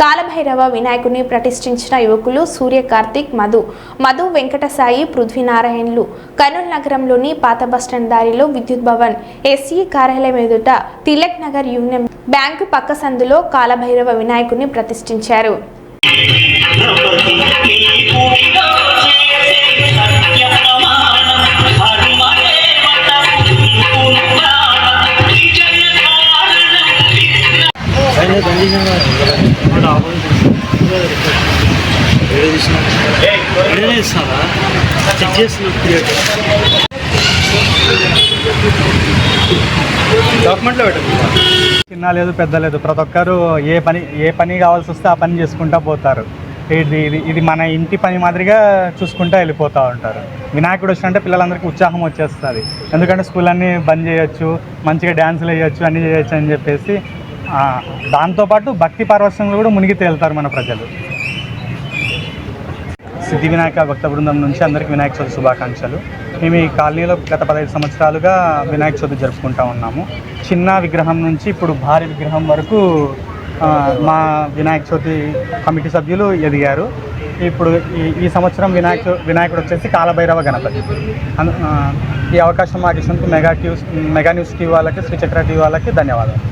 కాలభైరవ వినాయకుని ప్రతిష్ఠించిన యువకులు సూర్య కార్తిక్ మధు. మధు వెంకటసాయి పృథ్వీనారాయణలు. కర్నూలు నగరంలోని పాత బస్టాండ్ దారిలో విద్యుత్ భవన్. ఎస్సీ కార్యాలయం ఎదుట తిలక్ నగర్ యూనియన్ బ్యాంకు పక్క సందులో కాలభైరవ వినాయకుని ప్రతిష్ఠించారు. చెక్ డాక్యుమెంట్లో పెట్టండి చిన్న లేదు పెద్ద లేదు. ప్రతి ఒక్కరు ఏ పని ఏ పని కావాల్సి వస్తే ఆ పని చేసుకుంటా పోతారు. ఇది ఇది ఇది మన ఇంటి పని మాదిరిగా చూసుకుంటా వెళ్ళిపోతూ ఉంటారు. వినాయకుడు వచ్చినంటే పిల్లలందరికీ ఉత్సాహం వచ్చేస్తుంది. ఎందుకంటే స్కూల్ అన్నీ బంద్ చేయొచ్చు మంచిగా డ్యాన్సులు వేయచ్చు అన్నీ చేయొచ్చు అని చెప్పేసి దాంతోపాటు భక్తి పార్వశ్యంలో కూడా మునిగి తేలుతారు మన ప్రజలు. సిద్ధి వినాయక భక్త బృందం నుంచి అందరికీ వినాయక చవితి శుభాకాంక్షలు. మేము ఈ కాలనీలో గత పదహైదు సంవత్సరాలుగా వినాయక చవితి జరుపుకుంటా ఉన్నాము. చిన్న విగ్రహం నుంచి ఇప్పుడు భారీ విగ్రహం వరకు మా వినాయక చవితి కమిటీ సభ్యులు ఎదిగారు. ఇప్పుడు ఈ ఈ సంవత్సరం వినాయక వినాయకుడు వచ్చేసి కాలభైరవ గణపతి. ఈ అవకాశం మాకు ఇచ్చినందుకు మెగా ట్యూస్ మెగా న్యూస్ టీవీ వాళ్ళకి శ్రీచక్ర టీవీ వాళ్ళకి ధన్యవాదాలు.